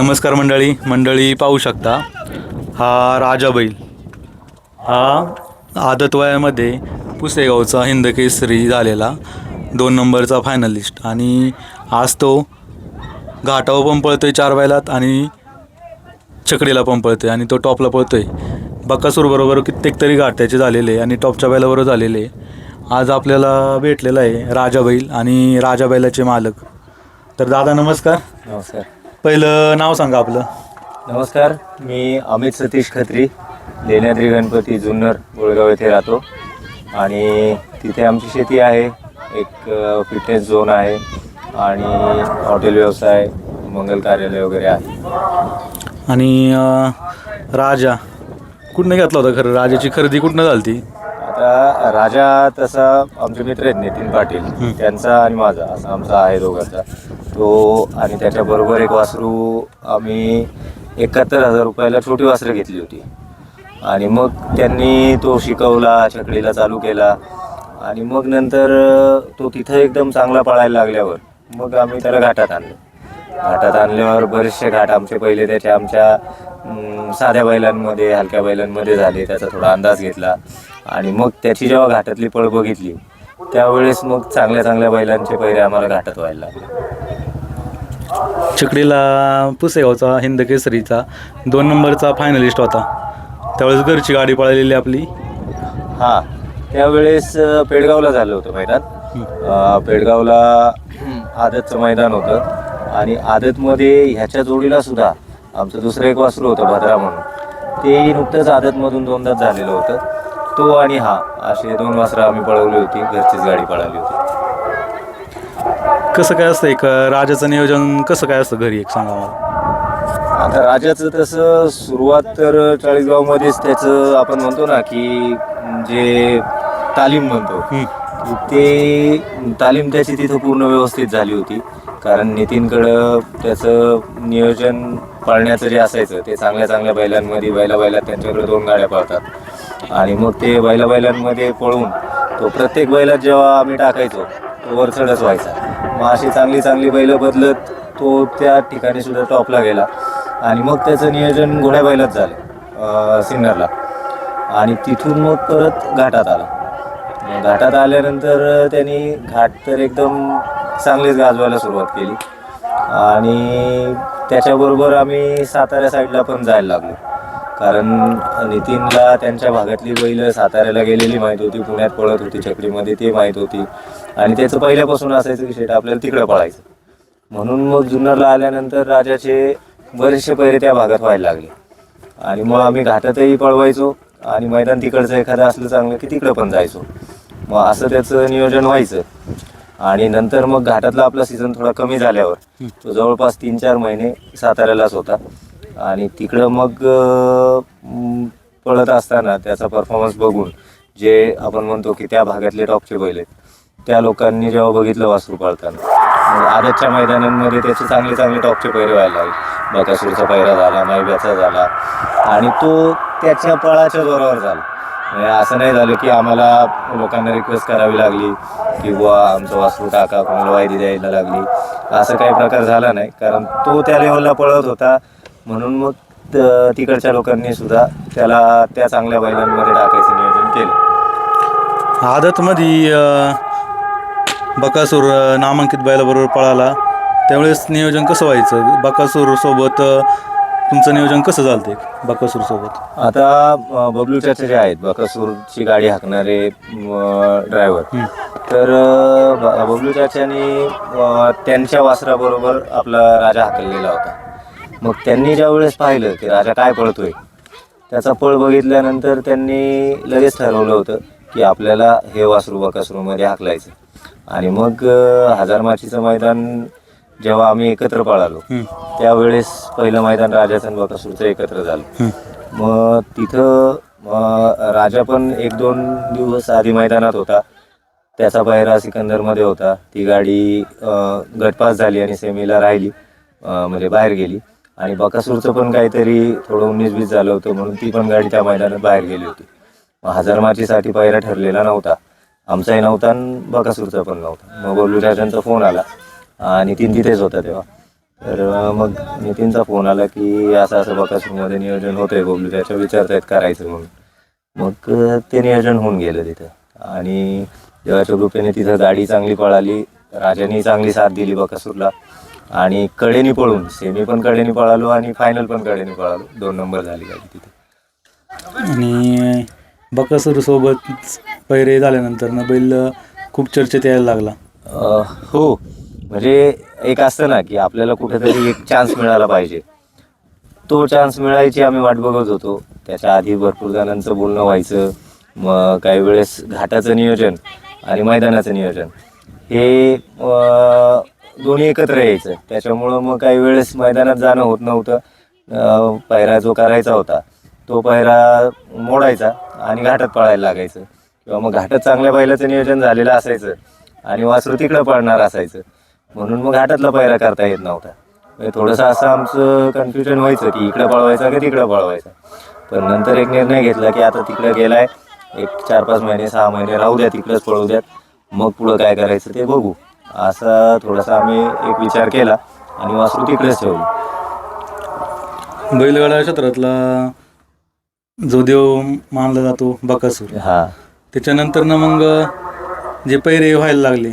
नमस्कार मंडळी. मंडळी पाहू शकता हा राजा बैल. हा आदत वयामध्ये पुसेगावचा हिंदकेसरी झालेला दोन नंबरचा फायनलिस्ट आणि आज तो घाटावर पण पळतोय चार बैलात आणि छकडीला पण पळतोय आणि तो टॉपला पळतोय. आहे बरोबर कित्येक तरी घाट त्याचे झालेले आणि टॉपच्या बैलाबरोबर झालेले. आज आपल्याला भेटलेला आहे राजा बैल आणि राजा बैलाचे मालक. तर दादा नमस्कार. नमस्कार. पहिलं नाव सांगा आपलं. नमस्कार मी अमित सतीश खत्री. लेण्याद्री गणपती जुन्नर गोळगाव येथे राहतो. आणि तिथे आमची शेती आहे. एक फिटनेस झोन आहे. आणि हॉटेल व्यवसाय मंगल कार्यालय वगैरे आहे. आणि अं, राजा. कुठनं घेतला होता खरं? राजाची खरेदी कुठनं झाली आता राजा तसा आमचे मित्र आहेत नितीन पाटील त्यांचा आणि माझा असा आमचा आहे दोघांचा. तो आणि त्याच्याबरोबर एक वासरू आम्ही एकाहत्तर हजार रुपयाला छोटी वासरं घेतली होती. आणि मग त्यांनी तो शिकवला छकडीला चालू केला. आणि मग नंतर तो तिथं एकदम चांगला पळायला लागल्यावर मग आम्ही त्याला घाटात आणलं. घाटात आणल्यावर बरेचसे घाट आमचे पहिले त्याच्या आमच्या साध्या बैलांमध्ये हलक्या बैलांमध्ये झाले त्याचा थोडा अंदाज घेतला. आणि मग त्याची जेव्हा घाटातली पळ बघितली त्यावेळेस मग चांगल्या चांगल्या बैलांचे पहिरे आम्हाला घाटात व्हायला लागले. चिकडीला पुसेगावचा हिंद केसरीचा दोन नंबरचा फायनलिस्ट होता. त्यावेळेस घरची गाडी पळालेली आपली. हां त्यावेळेस पेडगावला झालं होतं मैदान. पेडगावला आदतचं मैदान होतं. आणि आदतमध्ये ह्याच्या जोडीला सुद्धा आमचं दुसरं एक वासरू होतं भद्रा म्हणून. ते नुकतंच आदतमधून दोनदाच झालेलं होतं. तो आणि हा असे दोन वासरं आम्ही पळवली होती घरचीच गाडी पळाली होती. कसं काय असतं एक राजाचं नियोजन कसं काय असतं घरी एक सांगा मला. आता राजाचं तसं सुरुवात तर चाळीसगावमध्येच त्याचं आपण म्हणतो ना की जे तालीम म्हणतो ते तालीम त्याची तिथं पूर्ण व्यवस्थित झाली होती. कारण नितीनकडं त्याचं नियोजन पाळण्याचं जे असायचं ते चांगल्या चांगल्या बैलांमध्ये बैला बैलात त्यांच्याकडे दोन गाड्या पळतात. आणि मग ते बैला बैलांमध्ये पळून तो प्रत्येक बैलात जेव्हा आम्ही टाकायचो तो वरचढच व्हायचा. मग अशी चांगली चांगली बैलं बदलत तो त्या ठिकाणी सुद्धा टॉपला गेला. आणि मग त्याचं नियोजन घोड्या बैलात झालं सिन्नरला. आणि तिथून मग परत घाटात आला. घाटात आल्यानंतर त्यांनी घाट तर एकदम चांगलेच गाजवायला सुरुवात केली. आणि त्याच्याबरोबर आम्ही साताऱ्या साईडला पण जायला लागलो. कारण नितीनला त्यांच्या भागातली बैल साताऱ्याला गेलेली माहीत होती पुण्यात पळत होती चकडीमध्ये ते माहीत होती. आणि त्याचं पहिल्यापासून असायचं की शेट आपल्याला तिकडं पळायचं. म्हणून मग जुन्नरला आल्यानंतर राजाचे बरेचसे पैरे त्या भागात व्हायला लागले. आणि मग आम्ही घाटातही पळवायचो आणि मैदान तिकडचं एखादं असलं चांगलं की तिकडं पण जायचो. मग असं त्याचं नियोजन व्हायचं. आणि नंतर मग घाटातला आपला सीझन थोडा कमी झाल्यावर तो जवळपास तीन चार महिने साताऱ्यालाच होता. आणि तिकडं मग पळत असताना त्याचा परफॉर्मन्स बघून जे आपण म्हणतो की त्या भागातले टॉपचे बैल आहेत त्या लोकांनी जेव्हा बघितलं वासरू पळताना आदतच्या मैदानांमध्ये त्याचे चांगले चांगले टॉपचे पैरे व्हायला लागले. बकासूरचा पैरा झाला मायब्याचा झाला आणि तो त्याच्या पळाच्या जोरावर झाला. म्हणजे असं नाही झालं की आम्हाला लोकांना रिक्वेस्ट करावी लागली किंवा आमचं वासरू टाका कोणाला वायदी द्यायला लागली. असं काही प्रकार झाला नाही कारण तो त्या लेवलला पळत होता. म्हणून मग त- तिकडच्या लोकांनी सुद्धा त्याला त्या चांगल्या बैलांमध्ये टाकायचं नियोजन केलं. आदतमध्ये अं, बकासूर अं, नामांकित बैलाबरोबर पळाला. त्यावेळेस नियोजन कसं व्हायचं? बकासूर सोबत अं, तुमचं नियोजन कसं चालते बकासूर सोबत? आता अ, बबलू चाचा जे आहेत बकासूरची गाडी हाकणारे ड्रायव्हर. तर अ, ब- बबलू चाच्यानी अ, त्यांच्या वासराबरोबर आपला राजा हाकललेला होता. मग त्यांनी ज्या वेळेस पाहिलं की राजा काय पळतोय त्याचा पळ बघितल्यानंतर त्यांनी लगेच ठरवलं होतं की आपल्याला हे वासरू बकासूरमध्ये हाकलायचं. आणि मग हजार माचीचं मैदान जेव्हा आम्ही एकत्र पळालो त्यावेळेस पहिलं मैदान राजाचं आणि बकासूरचं एकत्र झालं. मग तिथं राजा पण एक दोन दिवस आधी मैदानात होता. त्याचा पायरा सिकंदरमध्ये होता. ती गाडी गटपास झाली आणि सेमीला राहिली म्हणजे बाहेर गेली. आणि बकासूरचं पण काहीतरी थोडं उन्नीस वीस झालं होतं म्हणून ती पण गाडी त्या मैदानात बाहेर गेली होती. मग हजार माचीसाठी पायरा ठरलेला नव्हता. आमचाही नव्हता आणि बकासूरचा पण नव्हता. मग बोलू राजांचा फोन आला. आणि तीन तिथेच होता तेव्हा. तर मग नितीनचा फोन आला की असं असं बकासूरमध्ये नियोजन होतंय बबलू त्याच्या विचारतायत करायचं म्हणून. मग ते नियोजन होऊन गेलं तिथं. आणि देवाच्या कृपेने तिथं गाडी चांगली पळाली. राजाने चांगली साथ दिली बकासूरला. आणि कडेनी पळून सेमी पण कडेनी पळालो आणि फायनल पण कडेनी पळालो. दोन नंबर झाली गाडी तिथे. आणि बकासूर सोबत पैरे झाल्यानंतर ना बैल खूप चर्चेत यायला लागला. अ, हो. म्हणजे एक असतं ना की आपल्याला कुठेतरी एक चान्स मिळाला पाहिजे. तो चान्स मिळायची आम्ही वाट बघत होतो. त्याच्या आधी भरपूर जणांचं बोलणं व्हायचं. मग काही वेळेस घाटाचं नियोजन आणि मैदानाचं नियोजन. हे अ, दोन्ही एकत्र यायचं. त्याच्यामुळं मग काही वेळेस मैदानात जाणं होत नव्हतं. पहिरा पायरा जो करायचा होता तो पायरा मोडायचा आणि घाटात पळायला लागायचं. किंवा मग घाटात चांगल्या बैलाचं नियोजन झालेलं असायचं आणि वासरू तिकडं पळणार असायचं. म्हणून मग घाटातला पायरा करता येत नव्हता. म्हणजे थोडंसं असं आमचं कन्फ्युजन व्हायचं की इकडं पळवायचा की तिकडं पळवायचा. पण नंतर एक निर्णय घेतला की आता तिकडं गेलाय. एक चार पाच महिने सहा महिने राहू द्या तिकडंच पळवू द्यात मग पुढं काय करायचं ते बघू. असा थोडासा आम्ही एक विचार केला आणि वासरू तिकडेच ठेवलं. बैलगाडा क्षेत्रातला जो देव मानला जातो बकासूर हा. त्याच्यानंतर ना मग जे पैरे व्हायला लागले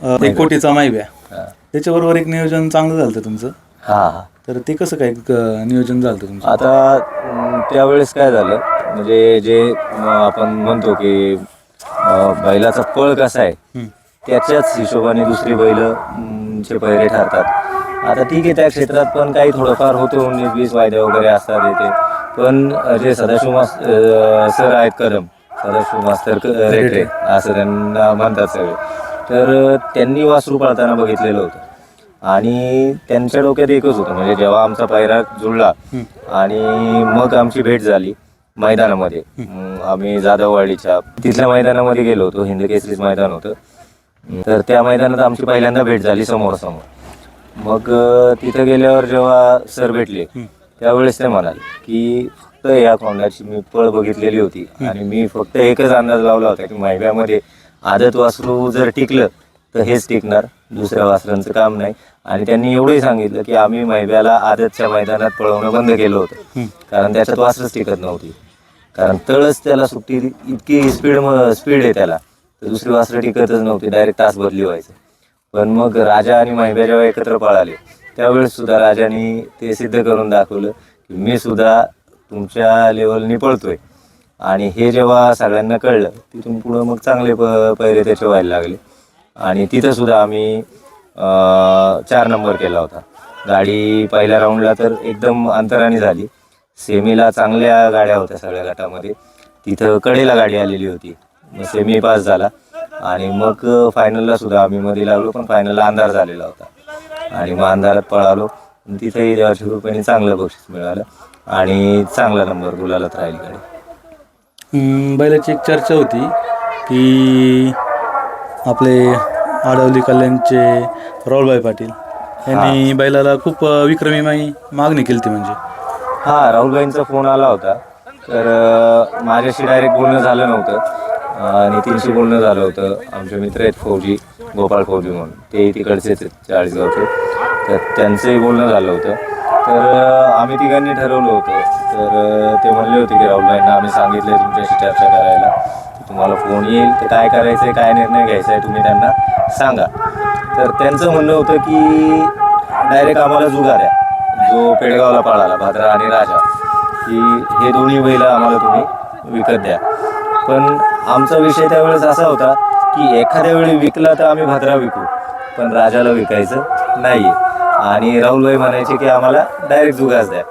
अ, एक कोटीचा मायब्या हा. त्याच्याबरोबर एक नियोजन चांगलं झालं होतं तुमचं? हा हा. तर ते कसं काय क- नियोजन झालं होतं तुमचं? आता अं, त्यावेळेस काय झालं म्हणजे जे अं, आपण म्हणतो की अं, बैलाचा पळ कसा आहे. त्याच्याच हिशोबाने दुसरी बैल चे पैरे ठरतात. आता ठीक आहे त्या क्षेत्रात पण काही थोडंफार होतं उन्नीस वीस वायदे वगैरे असतात येते पण जे सदाशिव मास सर आहेत कदम सदाशिव मास्तर रेटे असं त्यांना म्हणतात सगळे. तर त्यांनी वासरू पळताना बघितलेलं होतं. आणि त्यांच्या डोक्यात एकच होतं म्हणजे जेव्हा आमचा पायरा जुळला आणि मग आमची भेट झाली मैदानामध्ये. आम्ही जाधववाडीच्या तिथल्या मैदानामध्ये गेलो होतो हिंद केसरीच मैदान होतं. तर त्या मैदानात आमची पहिल्यांदा भेट झाली समोर समोर मग तिथं गेल्यावर जेव्हा सर भेटले त्यावेळेस ते म्हणाले की फक्त या खोंडाची मी पळ बघितलेली होती आणि मी फक्त एकच अंदाज लावला होता की मैब्यामध्ये आदत वासरू जर टिकलं तर हेच टिकणार दुसऱ्या वासरांचं काम नाही. आणि त्यांनी एवढंही सांगितलं की आम्ही मैब्याला आदतच्या मैदानात पळवणं बंद केलं होतं कारण त्याच्यात वासरच टिकत नव्हती. कारण तळच त्याला सुट्टी इतकी स्पीड स्पीड आहे त्याला. तर दुसरी वासरं टिकतच नव्हती. डायरेक्ट तास बदली व्हायचं. पण मग राजा आणि महिब्या जेव्हा एकत्र पळाले. त्यावेळेस सुद्धा राजाने ते सिद्ध करून दाखवलं की मी सुद्धा तुमच्या लेवलनी पळतोय. आणि हे जेव्हा सगळ्यांना कळलं तिथून पुढं मग चांगले प पैरे त्याचे व्हायला लागले. आणि तिथं सुद्धा आम्ही चार नंबर केला होता. गाडी पहिल्या राऊंडला तर एकदम अंतराने झाली. सेमीला चांगल्या गाड्या होत्या सगळ्या गटामध्ये. तिथं कडेला गाडी आलेली होती. सेमी पास झाला. आणि मग फायनलला सुद्धा आम्ही मध्ये लागलो पण फायनलला अंधार झालेला होता. आणि मग अंधारात पळालो. तिथेही देवाच्या कृपेने चांगलं बक्षीस मिळालं. आणि चांगला नंबर गुलालात राहील गाडी. अं, बैलाची एक चर्चा होती की आपले आडवली कल्याणचे राहुलभाई पाटील यांनी बैलाला खूप विक्रमी माई मागणी केली ती म्हणजे. हा राहुलबाईंचा फोन आला होता. तर माझ्याशी डायरेक्ट बोलणं झालं नव्हतं. नितीनशी बोलणं झालं होतं. आमचे मित्र आहेत फौजी गोपाळ फौजी म्हणून. ते तिकडचेच आहेत चाळीसगावचे. तर त्यांचंही बोलणं झालं होतं. तर आम्ही तिघांनी ठरवलं होतं. तर ते म्हणले होते की राहुलबाईंना आम्ही सांगितलं तुमच्याशी चर्चा करायला. तुम्हाला फोन येईल तर काय करायचं आहे काय निर्णय घ्यायचा आहे तुम्ही त्यांना सांगा. तर त्यांचं म्हणणं होतं की डायरेक्ट आम्हाला जुगार द्या जो पेडगावला पाळाला भाद्रा आणि राजा की हे दोन्ही बैल आम्हाला तुम्ही विकत द्या. पण आमचा विषय त्यावेळेस असा होता की एखाद्या वेळी विकला तर आम्ही भाद्रा विकू पण राजाला विकायचं नाही आणि राहुलभाई म्हणायचे की आम्हाला डायरेक्ट जुगास द्या.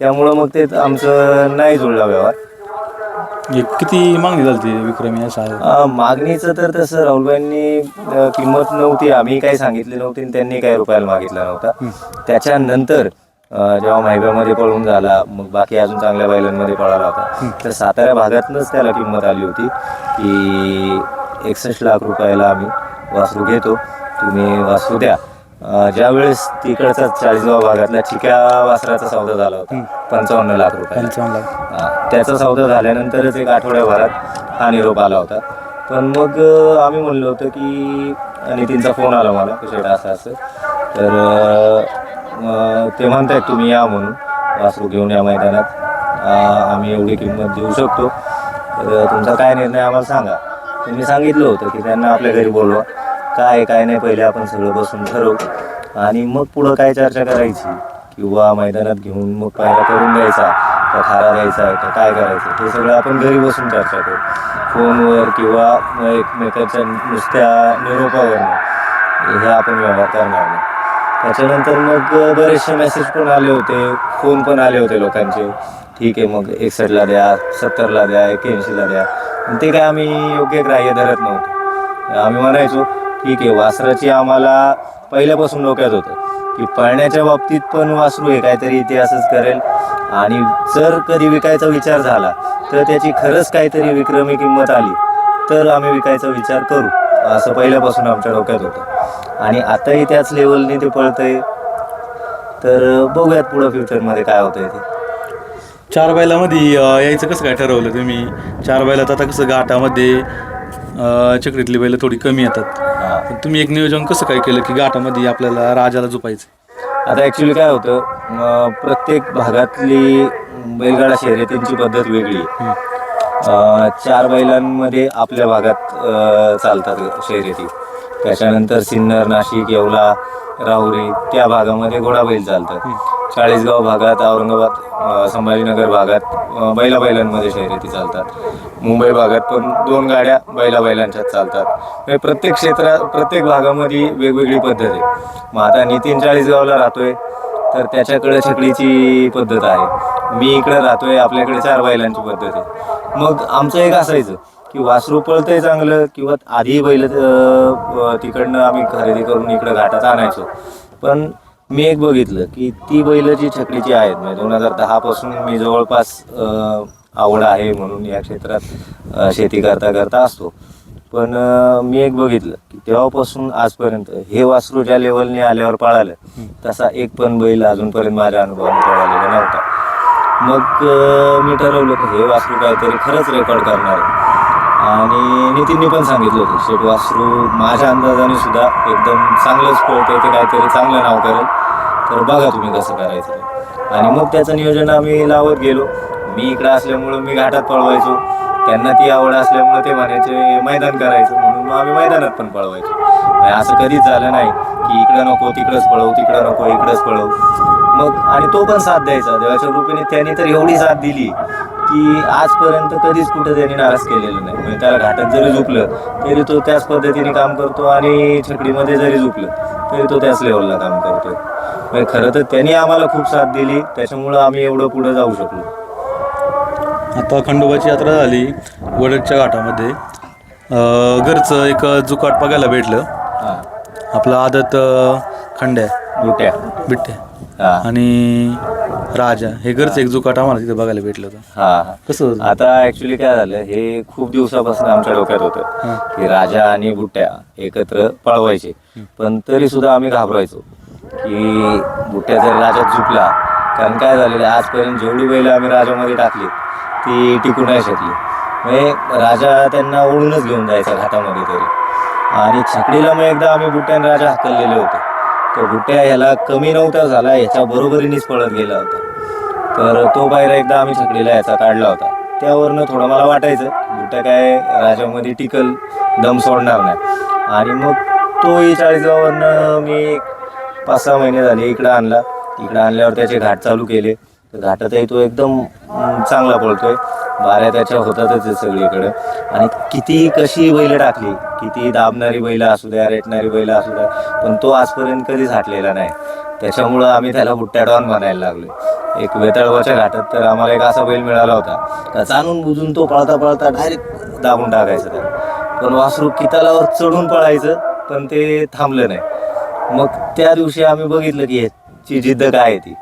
त्यामुळं मग ते आमचं नाही जुळला व्यवहार. एक किती मागणी झाली ती विक्रमी असा मागणीचं तर तसं राहुलबाईंनी किंमत नव्हती आम्ही काही सांगितली नव्हती आणि त्यांनी काही रुपयाला मागितला नव्हता. त्याच्यानंतर जेव्हा माहिब्यामध्ये पळून झाला मग बाकी अजून चांगल्या बैलांमध्ये पळाला होता. तर सातारा भागातनंच त्याला किंमत आली होती की एकसष्ट लाख रुपयाला आम्ही वासरू घेतो. तुम्ही वासरू द्या. ज्यावेळेस तिकडचा चाळीसगाव भागातल्या चिक्या वासराचा सौदा झाला होता पंचावन्न लाख रुपयाला. पंचावन्न लाख. त्याचा सौदा झाल्यानंतरच एक आठवड्याभरात हा निरोप आला होता. पण मग आम्ही म्हणलो होतं की नितीनचा फोन आला मला शेटा असं असं. तर ते म्हणतायत तुम्ही या म्हणून. वासरू घेऊन या मैदानात. आम्ही एवढी किंमत देऊ शकतो. तर तुमचा काय निर्णय आम्हाला सांगा. तुम्ही सांगितलं होतं की त्यांना आपल्या घरी बोलवा. काय काय नाही पहिले आपण सगळं बसून ठरवू. आणि मग पुढं काय चर्चा करायची? किंवा मैदानात घेऊन मग पायरा करून द्यायचा का खारा द्यायचा का काय करायचं? हे सगळं आपण घरी बसून चर्चा करू. फोनवर किंवा एकमेकाच्या नुसत्या निरोपावर हे आपण व्यवहार करणार नाही. त्याच्यानंतर मग बरेचसे मेसेज पण आले होते. फोन पण आले होते लोकांचे. ठीक आहे मग एकसष्टला द्या सत्तरला द्या एक्क्याऐंशीला द्या. ते काय आम्ही योग्य ग्राह्य धरत नव्हतो. आम्ही म्हणायचो ठीक आहे वासराची आम्हाला पहिल्यापासून डोक्यात होतं की पळण्याच्या बाबतीत पण वासरू हे काहीतरी इतिहासच करेल. आणि जर कधी विकायचा विचार झाला तर त्याची खरंच काहीतरी विक्रमी किंमत आली तर आम्ही विकायचा विचार करू. असं पहिल्यापासून आमच्या डोक्यात होतं. आणि आताही त्याच लेवलने ते पळतंय. तर बघूयात पुढं फ्युचरमध्ये काय होतंय ते. चार बैलामध्ये यायचं कसं काय ठरवलं तुम्ही? चार बैलात आता कसं घाटामध्ये अ, चक्रीतली बैलं थोडी कमी येतात. पण तुम्ही एक नियोजन कसं काय केलं की घाटामध्ये आपल्याला राजाला झोपायचं? आता ॲक्च्युली काय होतं प्रत्येक भागातली बैलगाडा शर्यतींची पद्धत वेगळी आहे. चार बैलांमध्ये आपल्या भागात चालतात शर्यती. त्याच्यानंतर सिन्नर नाशिक येवला राहुरी त्या भागामध्ये घोडाबैल चालतात. चाळीसगाव भागात औरंगाबाद संभाजीनगर भागात बैला बैलांमध्ये शर्यती चालतात. मुंबई भागात पण दोन गाड्या बैला बैलांच्यात चालतात. म्हणजे प्रत्येक क्षेत्रात प्रत्येक भागामध्ये वेगवेगळी पद्धत आहे. मग आता नितीन चाळीसगावला राहतोय तर त्याच्याकडे छकडीची पद्धत आहे. मी इकडे राहतोय आपल्याकडे चार बैलांची पद्धत आहे. मग आमचं एक असायचं की वासरू पळतंय चांगलं किंवा आधी बैल तिकडनं आम्ही खरेदी करून इकडं घाटात आणायचो. पण मी एक बघितलं की ती बैल जी छकडीची आहेत म्हणजे दोन हजार दहापासून मी जवळपास आवड आहे म्हणून या क्षेत्रात शेती करता करता असतो. पण मी एक बघितलं की तेव्हापासून आजपर्यंत हे वासरू ज्या लेवलने आल्यावर पळालं तसा एक पण बैल अजूनपर्यंत माझ्या अनुभवाने पळालेला नव्हता. मग मी ठरवलं की हे वासरू काहीतरी खरंच रेकॉर्ड करणार आहे. आणि नितीननी पण सांगितलं होतं शेट वासरू माझ्या अंदाजाने सुद्धा एकदम चांगलंच पळतंय ते काहीतरी चांगलं नाव करेल. तर बघा तुम्ही कसं करायचं आणि मग त्याचं नियोजन आम्ही लावत गेलो. मी इकडं असल्यामुळं मी घाटात पळवायचो. त्यांना ती आवड असल्यामुळं ते म्हणायचे मैदान करायचं. म्हणून मग आम्ही मैदानात पण पळवायचो. असं कधीच झालं नाही की इकडं नको तिकडंच पळवू तिकडं नको इकडंच पळवू. मग आणि तो पण साथ द्यायचा. देवाच्या कृपेने त्यांनी तर एवढी साथ दिली की आजपर्यंत कधीच कुठं त्यांनी नाराज केलेलं नाही. म्हणजे त्याला घाटात जरी झुकलं तरी तो त्याच पद्धतीने काम करतो आणि छकडीमध्ये जरी झुकलं तरी तो त्याच लेवलला काम करतोय. म्हणजे खरं तर त्यांनी आम्हाला खूप साथ दिली. त्याच्यामुळं आम्ही एवढं पुढे जाऊ शकलो. आता खंडोबाची यात्रा झाली वडदच्या घाटामध्ये. अ, घरचं एक जुकाट बघायला भेटलं. आपलं आदत खंड्या बुट्या. बिट्टे हां. आणि राजा हे घरचं एक जुकाट आम्हाला तिथे बघायला भेटलं होतं. हां. कसं होतं? आता ऍक्च्युली काय झालं हे खूप दिवसापासून आमच्या डोक्यात होतं की राजा आणि बुट्ट्या एकत्र पळवायचे. पण तरी सुद्धा आम्ही घाबरायचो की बुट्ट्या जर राजात झुकला कारण काय झालेलं आहे, आजपर्यंत जेवढी बैल आम्ही राजामध्ये टाकली ती टिकू नाही शकली. म्हणजे राजा त्यांना ओढूनच घेऊन जायचा घाटामध्ये तरी. आणि छकडीला मग एकदा आम्ही बुट्ट्यान राजा हकललेले होते. तो गुट्ट्या ह्याला कमी नव्हता झाला ह्याच्या बरोबरीनेच पळत गेला होता. तर तो बाहेर एकदा आम्ही छकडीला याचा काढला होता. त्यावरनं थोडं मला वाटायचं गुट्ट्या काय राजामध्ये टिकल दम सोडणार नाही. आणि मग तोही चाळीसगाववरनं मी पाच सहा महिने झाले इकडं आणला. इकडं आणल्यावर त्याचे घाट चालू केले. तर घाटातही तो एकदम चांगला पळतोय. बाऱ्या त्याच्या होतातच आहे सगळीकडं. आणि कितीही कशी बैल टाकली कितीही दाबणारी बैल असू द्या रेटणारी बैल असू द्या पण तो आजपर्यंत कधीच झाटलेला नाही. त्याच्यामुळं आम्ही त्याला बुट्ट्याडॉन म्हणायला लागलो एक वेताळवाच्या घाटात तर आम्हाला एक असा बैल मिळाला होता. का जाणून बुजून तो पळता पळता डायरेक्ट दाबून टाकायचा त्याला. पण वासरू कितालावर चढून पळायचं पण ते थांबलं नाही. मग त्या दिवशी आम्ही बघितलं की ह्याची जिद्द काय आहे ती.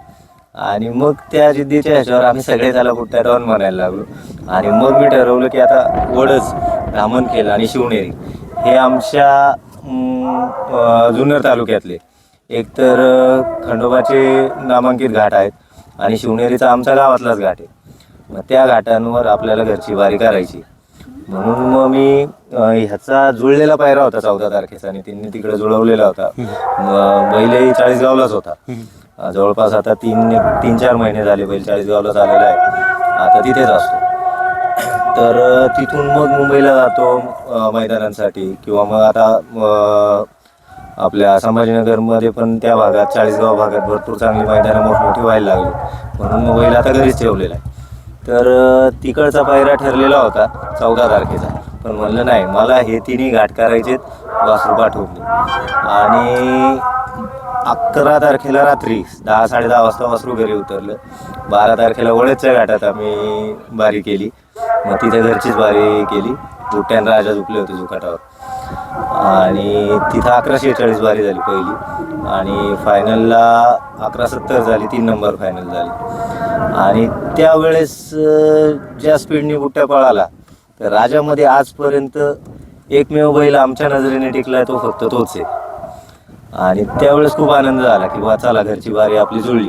आणि मग त्या जिद्दीच्या ह्याच्यावर आम्ही सगळे त्याला बुट्ट्या डॉन म्हणायला लागलो. आणि मग मी ठरवलं की आता वडच धामणखेल आणि शिवनेरी. हे आमच्या जुन्नर तालुक्यातले. एकतर खंडोबाचे नामांकित घाट आहेत आणि शिवनेरीचा आमच्या गावातलाच घाट आहे. मग त्या घाटांवर आपल्याला घरची वारी करायची. म्हणून मग मी ह्याचा जुळलेला पायरा होता चौदा तारखेचा आणि त्यांनी तिकडे जुळवलेला होता. बैलही चाळीसगावलाच होता. जवळपास आता तीन तीन चार महिने झाले बैल चाळीसगावला झालेला आहे. आता तिथेच असतो. तर तिथून मग मुंबईला जातो मैदानांसाठी. किंवा मग आता आपल्या संभाजीनगरमध्ये पण त्या भागात चाळीसगाव भागात भरपूर चांगली मैदानं मोठमोठी व्हायला लागली. म्हणून मुंबईला आता घरीच ठेवलेला आहे. तर तिकडचा पायरा ठरलेला होता चौदा तारखेचा. पण म्हणलं नाही मला हे तिन्ही घाट करायचेत वासरू पाठवून. आणि अकरा तारखेला रात्री दहा साडेदहा वाजता वासरू घरी उतरलं. बारा तारखेला वळेच्या घाटात आम्ही बारी केली. मग तिथे घरचीच बारी केली. बुट्ट्यान राजा झुकले होते झुकाटावर. आणि तिथं अकरा शेहेचाळीस बारी झाली पहिली. आणि फायनलला अकरा सत्तर झाली तीन नंबर फायनल झाली. आणि त्यावेळेस ज्या स्पीडने बुट्ट्या पळाला तर राजामध्ये आजपर्यंत एकमेव बैल आमच्या नजरेने टिकला तो फक्त तोच आहे. आणि त्यावेळेस खूप आनंद झाला की बा चला घरची बारी आपली जुळली.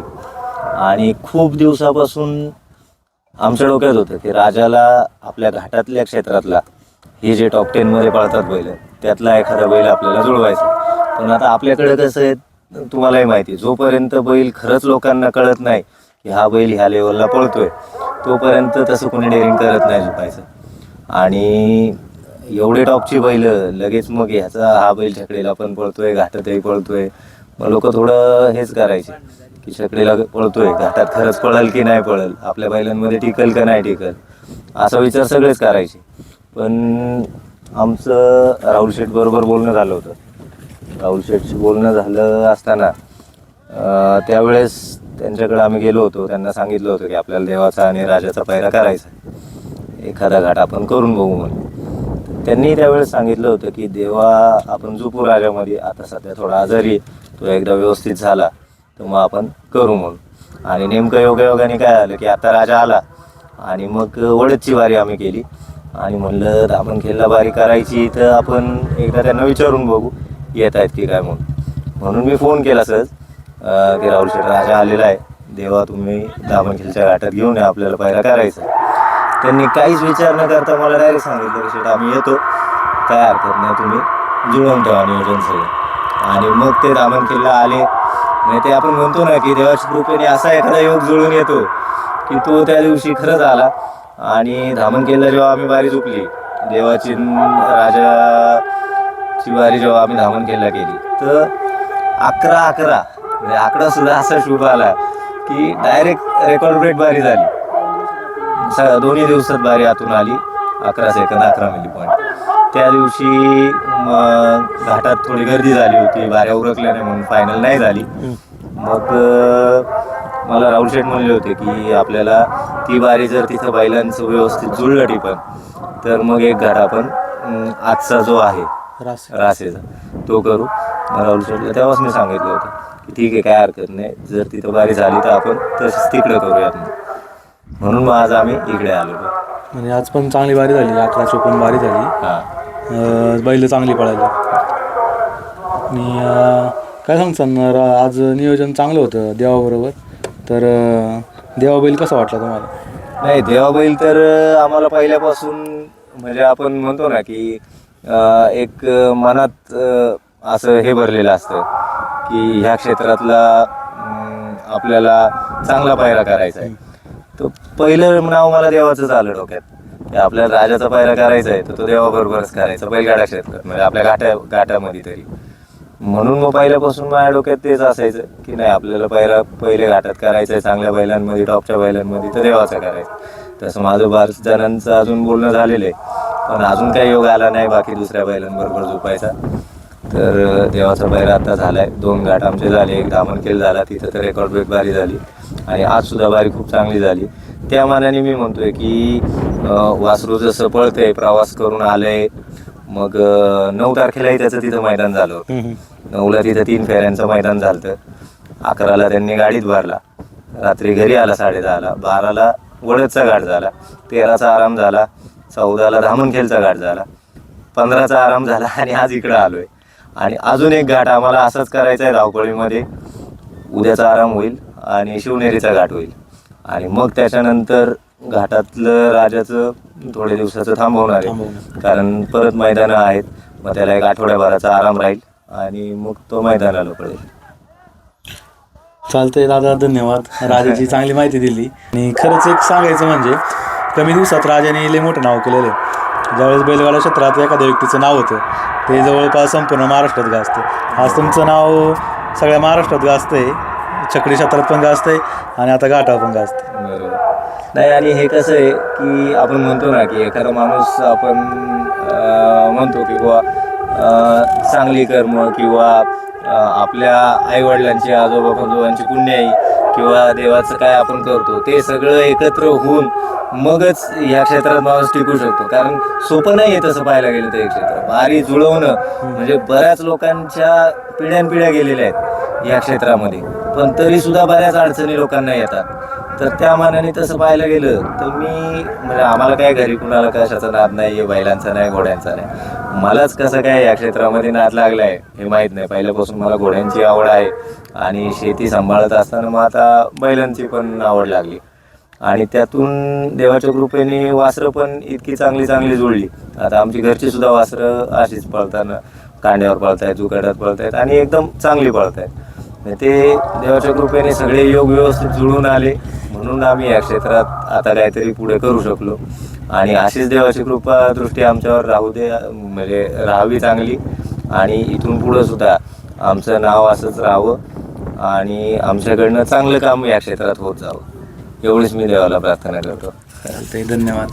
आणि खूप दिवसापासून आमच्या डोक्यात होतं की राजाला आपल्या घाटातल्या क्षेत्रातला हे जे टॉप टेनमध्ये पळतात बैल त्यातला एखादा बैल आपल्याला जुळवायचा. पण आता आपल्याकडे कसं आहे तुम्हालाही माहिती आहे, जोपर्यंत बैल खरंच लोकांना कळत नाही की हा बैल ह्या लेवलला पळतोय तोपर्यंत तसं कोणी डेअरिंग करत नाही झुकायचं आणि एवढे टॉपची बैल लगेच मग ह्याचा हा बैल छकडेला पण पळतोय घाटातही पळतोय. मग लोक थोडं हेच करायचे की छकडेला पळतोय घाटात खरंच पळल की नाही पळल आपल्या बैलांमध्ये टिकल का नाही टिकल असा विचार सगळेच करायचे. पण आमचं राहुल शेठ बरोबर बोलणं झालं होतं. राहुल शेठशी बोलणं झालं असताना त्यावेळेस त्यांच्याकडे आम्ही गेलो होतो त्यांना सांगितलं होतं की आपल्याला देवाचा आणि राजाचा पायरा करायचा एखादा घाट आपण करून बघू म्हणून. त्यांनी त्यावेळेस सांगितलं होतं की देवा आपण झोपू राजामध्ये आता सध्या थोडा आजारी तो एकदा व्यवस्थित झाला तर मग आपण करू म्हणून आणि नेमकं योगायोगाने काय झालं की आता राजा आला आणि मग वडदची वारी आम्ही केली. आणि म्हणलं दामणखेडला बारी करायची तर आपण एकदा त्यांना विचारून बघू येत आहेत की काय म्हणून. म्हणून मी फोन केला सहज की राहुल शेठ राजा आलेला आहे. देवा तुम्ही दामणखेडच्या घाटात घेऊन या आपल्याला पायरा करायचा त्यांनी काहीच विचार न करता मला डायरेक्ट सांगितलं की शेठ आम्ही येतो. काय हरकत नाही तुम्ही जुळवून ठेवा नियोजन सगळं. आणि मग ते दामणखेडला आले. नाही ते आपण म्हणतो ना की देवाच्या कृपेने असा एखादा योग जुळून येतो की तो त्या दिवशी खरंच आला. आणि धामणखेडला जेव्हा आम्ही बारी झुकली देवाची राजाची बारी जेव्हा आम्ही धामणखेडला केली तर अकरा अकरा म्हणजे आकडा सुद्धा असा शुभ आला की डायरेक्ट रेकॉर्ड ब्रेक बारी झाली. स- दोन्ही दिवसात बारी आतून आली. अकरा सेकंद अकरा मिली पॉईंट त्या दिवशी घाटात थोडी गर्दी झाली होती. बाऱ्या उरकल्या नाही म्हणून फायनल नाही झाली. मग मला राहुल शेठ म्हणले होते की आपल्याला ती बारी जर तिथं बैलांचं व्यवस्थित जुळलं टिपण तर मग एक घाट आपण आजचा जो आहे रास रासेचा तो करू. राहुल शेठला तेव्हाच मी सांगितलं होतं की ठीक आहे काय हरकत नाही. जर तिथं बारी झाली तर आपण तशीच तिकडं करूयात. म्हणून मग आज आम्ही इकडे आलो. म्हणजे आज पण चांगली बारी झाली अकरा चोपन्न बारी झाली. हां. अं, बैल चांगली पळाली. आणि अं, काय सांगसान आज नियोजन चांगलं होतं देवाबरोबर. तर अं, देवा बैल कसा वाटला तुम्हाला? नाही देवाबैल तर अं, आम्हाला पहिल्यापासून म्हणजे आपण म्हणतो ना की अं, एक अं, मनात अं, असं हे भरलेलं असतं की ह्या क्षेत्रातला अं, आपल्याला चांगला पायरा करायचा आहे. तर पहिलं नाव मला देवाचंच आलं डोक्यात. की आपल्याला राजाचा पायरा करायचा आहे तर तो देवाबरोबरच करायचा बैलगाडा क्षेत्रात म्हणजे आपल्या घाटा घाटामध्ये तरी. म्हणून मग पहिल्यापासून माझ्या डोक्यात तेच असायचं की नाही आपल्याला पहिला पहिले घाटात करायचं आहे चांगल्या बैलांमध्ये टॉपच्या बैलांमध्ये तर देवाचं करायचं. तसं माझं बऱ्याच जणांचं अजून बोलणं झालेलं आहे पण अजून काही योग आला नाही बाकी दुसऱ्या बैलांबरोबर झोपायचा. तर देवाचा बैल आता झालाय. दोन घाट आमचे झाले. एक दामणखेल झाला. तिथं तर रेकॉर्ड ब्रेक बारी झाली. आणि आज सुद्धा बारी खूप चांगली झाली. त्या मानाने मी म्हणतोय की वासरू जसं पळतंय प्रवास करून आलंय मग नऊ तारखेलाही त्याचं तिथं मैदान झालं होतं. नऊला तिथं तीन फेऱ्यांचं मैदान झालं अकराला त्यांनी गाडीत भरला. रात्री घरी आला साडे दहाला बाराला वडदचा घाट झाला. तेराचा आराम झाला. चौदाला धामणखेलचा घाट झाला. पंधराचा आराम झाला. आणि आज इकडं आलोय. आणि अजून एक घाट आम्हाला असाच करायचा आहे धावपळीमध्ये. उद्याचा आराम होईल आणि शिवनेरीचा घाट होईल. आणि मग त्याच्यानंतर घाटातलं राजाचं थोडे दिवसाचं थांबवणार आहे. कारण परत मैदानं आहेत. मग त्याला एक आठवड्याभराचा आराम राहील आणि मग तो मैदानाला पडेल. चालतंय दादा धन्यवाद. राजाची चांगली माहिती दिली. आणि खरंच एक सांगायचं म्हणजे कमी दिवसात राजाने लय मोठं नाव केलेलं आहे. ज्यावेळेस बैलगाडा क्षेत्रात एखाद्या व्यक्तीचं नाव होतं ते जवळपास संपूर्ण महाराष्ट्रात गाजतं आज तुमचं नाव सगळ्या महाराष्ट्रात गाजतंय. छकडी क्षेत्रात पण गाजतंय आणि आता गाठा पण गाजतंय. बरोबर. नाही आणि हे कसं आहे की आपण म्हणतो ना की एखादा माणूस आपण अं, म्हणतो की बुवा अं, चांगली कर्म किंवा अं, आपल्या आईवडिलांची आजोबा पंजोबांची पुण्याई किंवा देवाचं काय आपण करतो ते सगळं एकत्र होऊन मगच या क्षेत्रात माणूस टिकू शकतो. कारण सोपं नाही आहे तसं पाहायला गेलं तर हे क्षेत्र. भारी जुळवणं म्हणजे बऱ्याच लोकांच्या पिढ्यानपिढ्या गेलेल्या आहेत या क्षेत्रामध्ये. पण तरी सुद्धा बऱ्याच अडचणी लोकांना येतात. तर त्या मानाने तसं पाहायला गेलं तर मी म्हणजे आम्हाला काय घरी कुणाला कशाचा नाद नाही आहे बैलांचा नाही घोड्यांचा नाही. मलाच कसं काय या क्षेत्रामध्ये नाद लागलाय हे माहीत नाही. पहिल्यापासून मला घोड्यांची आवड आहे आणि शेती सांभाळत असताना मग आता बैलांची पण आवड लागली. आणि त्यातून देवाच्या कृपेने वासरं पण इतकी चांगली चांगली जुळली. आता आमची घरची सुद्धा वासरं अशीच पळताना कांड्यावर पळतायत जुकाटात पळतायत आणि एकदम चांगली पळतायत. आहेत ते देवाच्या कृपेने सगळे योग व्यवस्थित जुळून आले. म्हणून आम्ही या क्षेत्रात आता काहीतरी पुढे करू शकलो. आणि अशीच देवाची कृपा दृष्टी आमच्यावर राहू दे म्हणजे राहावी चांगली. आणि इथून पुढं सुद्धा आमचं नाव असंच राहावं. आणि आमच्याकडनं चांगलं काम या क्षेत्रात होत जावं. एवढीच मी देवाला प्रार्थना करतो. चालतंय धन्यवाद.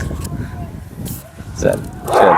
चल चल.